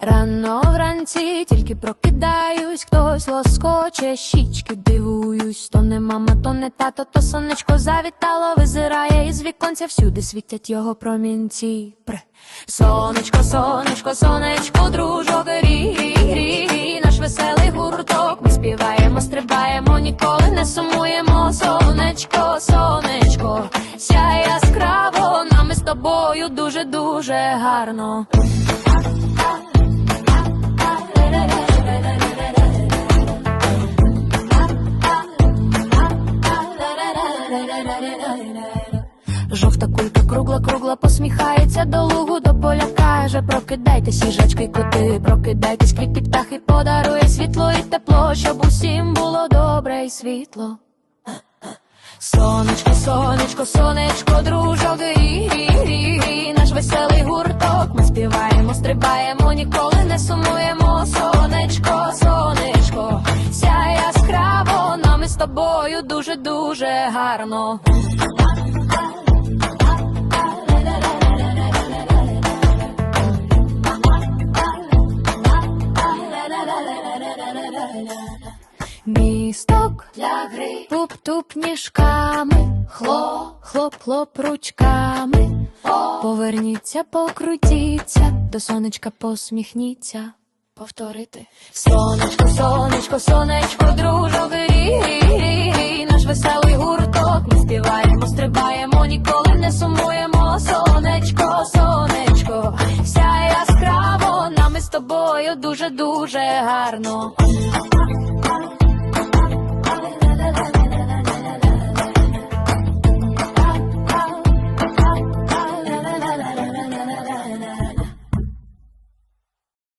Рано вранці тільки прокидаюсь, хтось лоскоче щічки, дивуюсь, то не мама, то не тато, то сонечко завітало, визирає із віконця, всюди світять його промінці. Пре. Сонечко, сонечко, сонечко, дружок, грій, грій, наш веселий сумуємо. Сонечко, сонечко, сяй яскраво, нам із тобою дуже, дуже гарно. Жовта кулька кругла, кругла, посміхається до лугу, каже, прокидайтесь, їжачки, коти, прокидайтесь, квіти, птахи, подарує світло і тепло, щоб усім було добре і світло. Сонечко, сонечко, сонечко, дружок, грій, грій, наш веселий гурток. Ми співаємо, стрибаємо, ніколи не сумуємо. Сонечко, сонечко, сяй яскраво, нам із тобою дуже, дуже гарно. Місток для гри, туп-туп ніжками, хлоп, хлоп, хлоп ручками. Поверніться, покрутіться, до сонечка посміхніться. Повторити. Сонечко, сонечко, сонечко, дружок, грій, наш веселий гурток. Ми співаємо, стрибаємо, ніколи не сумуємо. Сонечко, сонечко, сяй яскраво, нам із тобою дуже, дуже гарно.